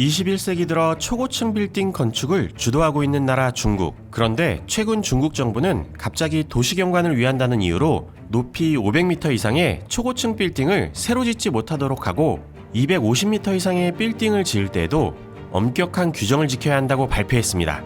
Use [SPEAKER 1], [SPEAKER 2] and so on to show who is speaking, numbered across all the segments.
[SPEAKER 1] 21세기 들어 초고층 빌딩 건축을 주도하고 있는 나라 중국. 그런데 최근 중국 정부는 갑자기 도시 경관을 위한다는 이유로 높이 500m 이상의 초고층 빌딩을 새로 짓지 못하도록 하고 250m 이상의 빌딩을 지을 때에도 엄격한 규정을 지켜야 한다고 발표했습니다.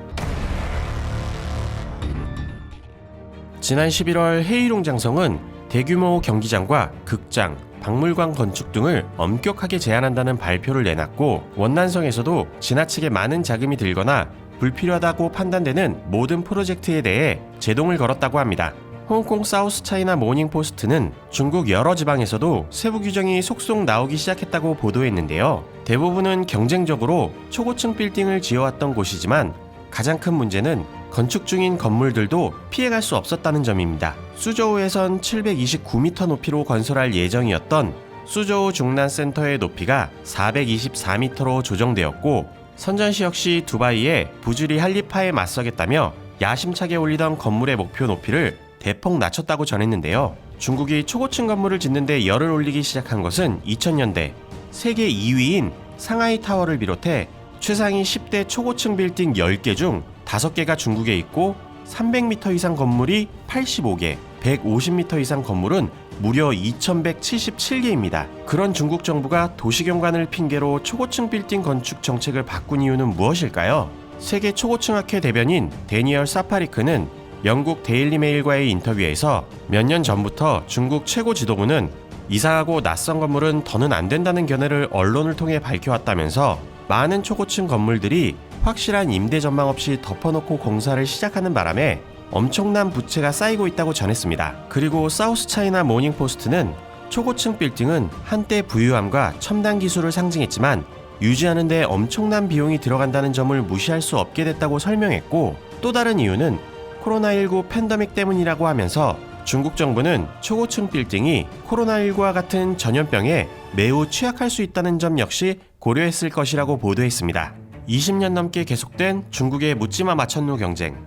[SPEAKER 1] 지난 11월 헤이룽 장성은 대규모 경기장과 극장, 박물관 건축 등을 엄격하게 제한한다는 발표를 내놨고 원난성에서도 지나치게 많은 자금이 들거나 불필요하다고 판단되는 모든 프로젝트에 대해 제동을 걸었다고 합니다. 홍콩 사우스 차이나 모닝 포스트는 중국 여러 지방에서도 세부 규정이 속속 나오기 시작했다고 보도했는데요. 대부분은 경쟁적으로 초고층 빌딩을 지어왔던 곳이지만 가장 큰 문제는 건축 중인 건물들도 피해갈 수 없었다는 점입니다. 수저우에선 729m 높이로 건설할 예정이었던 수저우 중난센터의 높이가 424m로 조정되었고 선전시 역시 두바이의 부주리 할리파에 맞서겠다며 야심차게 올리던 건물의 목표 높이를 대폭 낮췄다고 전했는데요. 중국이 초고층 건물을 짓는데 열을 올리기 시작한 것은 2000년대 세계 2위인 상하이 타워를 비롯해 최상위 10대 초고층 빌딩 10개 중 5개가 중국에 있고 300m 이상 건물이 85개, 150m 이상 건물은 무려 2177개입니다. 그런 중국 정부가 도시경관을 핑계로 초고층 빌딩 건축 정책을 바꾼 이유는 무엇일까요? 세계 초고층 학회 대변인 데니얼 사파리크는 영국 데일리 메일과의 인터뷰에서 몇 년 전부터 중국 최고 지도부는 이상하고 낯선 건물은 더는 안 된다는 견해를 언론을 통해 밝혀왔다면서 많은 초고층 건물들이 확실한 임대 전망 없이 덮어놓고 공사를 시작하는 바람에 엄청난 부채가 쌓이고 있다고 전했습니다. 그리고 사우스 차이나 모닝 포스트는 초고층 빌딩은 한때 부유함과 첨단 기술을 상징했지만 유지하는데 엄청난 비용이 들어간다는 점을 무시할 수 없게 됐다고 설명했고 또 다른 이유는 코로나19 팬데믹 때문이라고 하면서 중국 정부는 초고층 빌딩이 코로나19와 같은 전염병에 매우 취약할 수 있다는 점 역시 고려했을 것이라고 보도했습니다. 20년 넘게 계속된 중국의 묻지마 마천루 경쟁.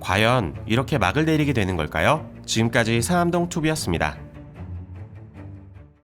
[SPEAKER 1] 과연 이렇게 막을 내리게 되는 걸까요? 지금까지 상암동 투비였습니다.